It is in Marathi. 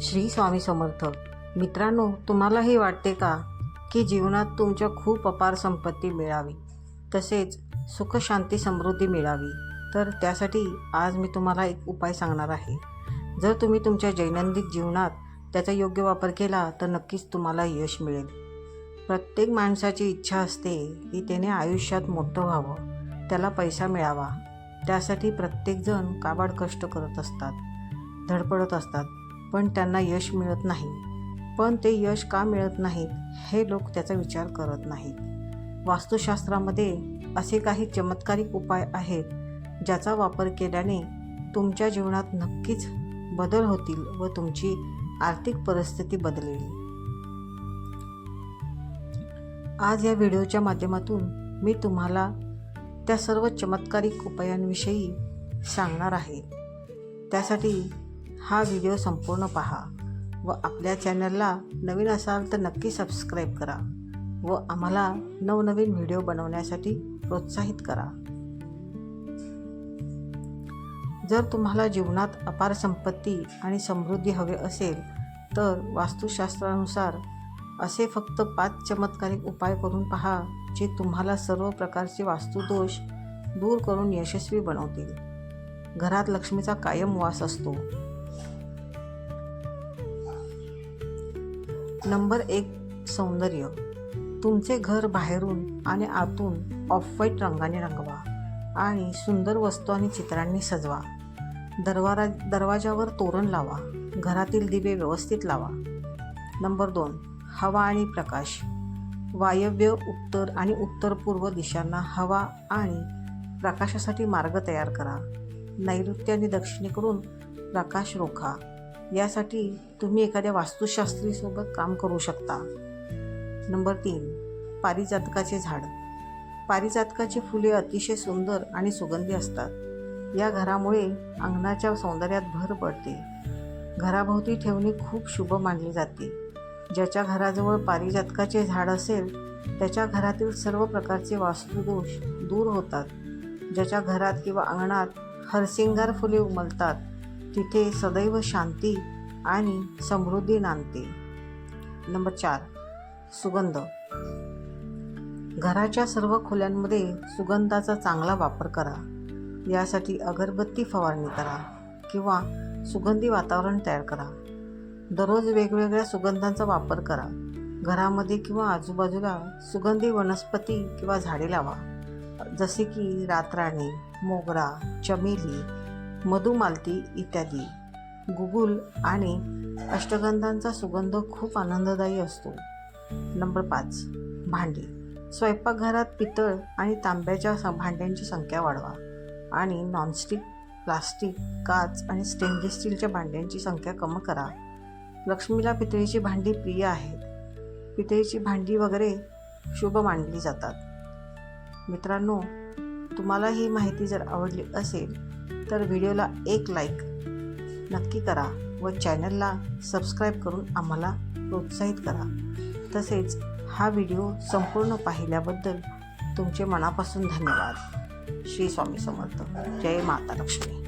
श्री स्वामी समर्थ मित्रांनो तुम्हालाही वाटते का की जीवनात तुमच्या खूप अपार संपत्ती मिळावी तसेच सुख शांती समृद्धी मिळावी? तर त्यासाठी आज मी तुम्हाला एक उपाय सांगणार आहे. जर तुम्ही तुमच्या दैनंदिन जीवनात त्याचा योग्य वापर केला तर नक्कीच तुम्हाला यश मिळेल. प्रत्येक माणसाची इच्छा असते की त्याने आयुष्यात मोठं व्हावं त्याला पैसा मिळावा. त्यासाठी प्रत्येकजण काबाड कष्ट करत असतात धडपडत असतात. पण त्यांना यश मिळत नाही. पण ते यश का मिळत नाहीत हे लोक त्याचा विचार करत नाहीत. वास्तुशास्त्रामध्ये असे काही चमत्कारिक उपाय आहेत ज्याचा वापर केल्याने तुमच्या जीवनात नक्कीच बदल होतील व तुमची आर्थिक परिस्थिती बदलेल. आज या व्हिडिओच्या माध्यमातून मी तुम्हाला त्या सर्व चमत्कारिक उपायांविषयी सांगणार आहे. त्यासाठी हा व्हिडिओ संपूर्ण पहा व आपल्या चॅनलला नवीन असाल तर नक्की सबस्क्राईब करा व आम्हाला नवनवीन व्हिडिओ बनवण्यासाठी प्रोत्साहित करा. जर तुम्हाला जीवनात अपार संपत्ती आणि समृद्धी हवे असेल तर वास्तुशास्त्रानुसार असे फक्त पाच चमत्कारिक उपाय करून पहा जे तुम्हाला सर्व प्रकारचे वास्तुदोष दूर करून यशस्वी बनवतील. घरात लक्ष्मीचा कायम वास असतो. नंबर एक सौंदर्य. तुमचे घर बाहेरून आणि आतून ऑफ व्हाईट रंगाने रंगवा आणि सुंदर वस्तू आणि चित्रांनी सजवा. दरवारा दरवाजावर तोरण लावा. घरातील दिवे व्यवस्थित लावा. नंबर दोन हवा आणि प्रकाश. वायव्य उत्तर आणि उत्तर पूर्व दिशांना हवा आणि प्रकाशासाठी मार्ग तयार करा. नैऋत्य आणि दक्षिणेकडून प्रकाश रोखा. यासाठी तुम्ही एखाद्या वास्तुशास्त्रीसोबत काम करू शकता. नंबर तीन पारिजातकाचे झाड. पारिजातकाची फुले अतिशय सुंदर आणि सुगंधी असतात. या घरामुळे अंगणाच्या सौंदर्यात भर पडते. घराभोवती ठेवणे खूप शुभ मानले जाते. ज्याच्या घराजवळ पारिजातकाचे झाड असेल त्याच्या घरातील सर्व प्रकारचे वास्तुदोष दूर होतात. ज्याच्या घरात किंवा अंगणात हरसिंगार फुले उमलतात. तिथे सदैव शांती आणि समृद्धी नांदते. नंबर चार सुगंध. घराच्या सर्व खोल्यांमध्ये सुगंधाचा चांगला वापर करा. यासाठी अगरबत्ती फवारणी करा किंवा सुगंधी वातावरण तयार करा. दररोज वेगवेगळ्या सुगंधांचा वापर करा. घरामध्ये किंवा आजूबाजूला सुगंधी वनस्पती किंवा झाडे लावा. जसे की रातराणी मोगरा चमेली मधुमालती इत्यादी. गुगुल आणि अष्टगंधांचा सुगंध खूप आनंददायी असतो. नंबर पाच भांडी. स्वयंपाकघरात पितळ आणि तांब्याच्या भांड्यांची संख्या वाढवा आणि नॉनस्टिक प्लास्टिक काच आणि स्टेनलेस स्टीलच्या भांड्यांची संख्या कमी करा. लक्ष्मीला पितळीची भांडी प्रिय आहेत. पितळीची भांडी वगैरे शुभ मानली जातात. मित्रांनो तुम्हाला ही माहिती जर आवडली असेल तर व्हिडिओला एक लाईक नक्की करा व चॅनलला सबस्क्राईब करून आम्हाला प्रोत्साहित करा. तसेच हा व्हिडिओ संपूर्ण पाहिल्याबद्दल तुमचे मनापासून धन्यवाद. श्री स्वामी समर्थ. जय माता लक्ष्मी.